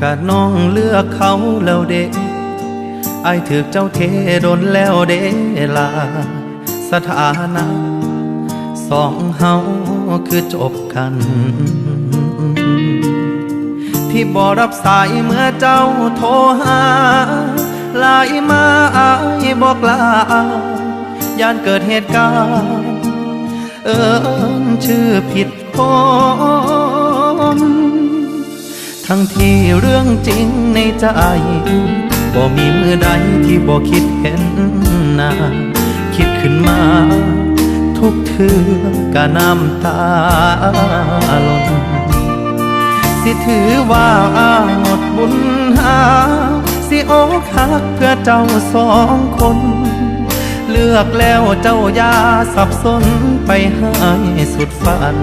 กะน้องเลือกเขาแล้วเด้ไอถือเจ้าเทโดนแล้วเดลา สถานะ สองเฮาคือจบกัน ที่บอรับสายเมื่อเจ้าโทรหาไลายมาอายบอกลาย่านเกิดเหตุการณ์ เอิญชื่อผิดคน ทั้งที่เรื่องจริงในใจบ่มีมือใดที่บ่คิดเห็นหน้าคิดขึ้นมา ทุกเทือกะน้ำตาหล่นสิถือว่าหมดบุญหา สิอกหักเพื่อเจ้าสองคน เลือกแล้วเจ้ายาสับสนไปให้สุดฝัน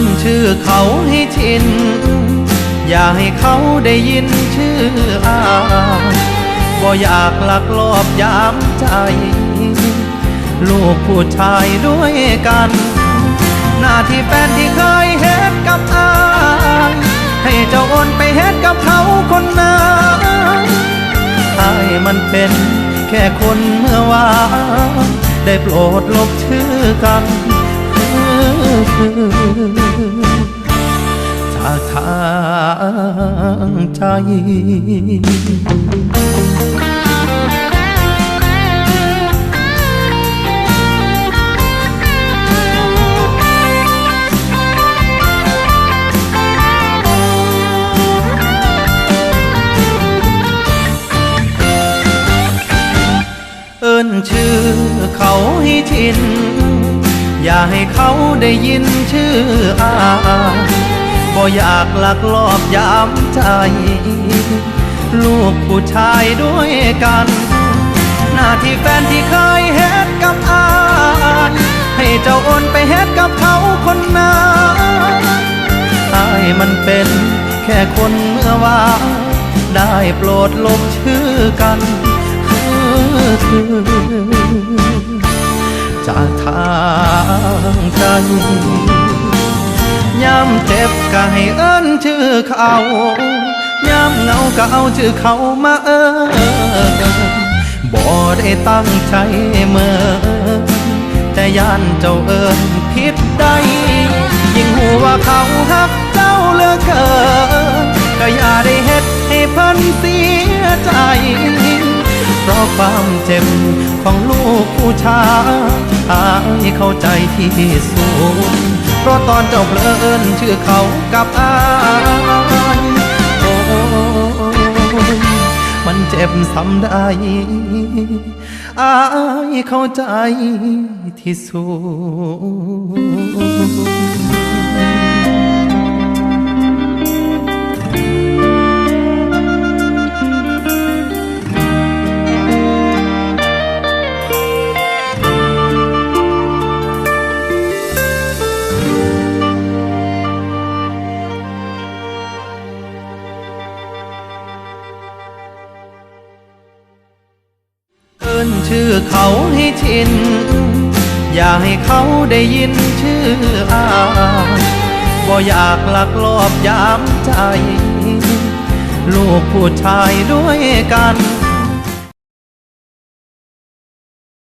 นชื่อเขาให้ชิน อย่าให้เขาได้ยินชื่ออาบ่อยากลักลอบยามใจ ลูกผู้ชายด้วยกัน หน้าที่แฟนที่เคยเฮ็ดกับอายให้เจ้าโอนไปเฮ็ดกับเขาคนนั้นอายมันเป็นแค่คนเมื่อวานได้โปรดลบชื่อกัน จากทางใจเอิ้นชื่อเขาให้ชิน อย่าให้เขาได้ยินชื่ออายบ่อยากลักลอบยามใจ ลูกผู้ชายด้วยกัน หน้าที่แฟนที่เคยเฮ็ดกับอา ให้เจ้าโอนไปเฮ็ดกับเขาคนนั้นอายมันเป็นแค่คนเมื่อวานได้โปรดลบชื่อกันคือจากทาง ใจย้ำเจ็บก็ให้เอิ้นชื่อเขาย้ำเหงาก็เอาชื่อเขามาเอิ้นบ่ได้ตั้งใจเมื่อแต่ย่านเจ้าเอิ้นผิดใดยิ่งหูว่าเขาหักเจ้าเลือเกินก็อย่าได้เฮ็ดให้เพิ่นเสียใจ เพราะความเจ็บของลูกผู้ชายอายเข้าใจที่สุดเพราะตอนเจ้าเพลินชื่อเขากับอายโอ้มันเจ็บซ้ำได้อายเข้าใจที่สุด ชื่อเขาให้ชิน อย่าให้เขาได้ยินชื่ออาบ่อยากลักลอบยามใจ ลูกผู้ชายด้วยกัน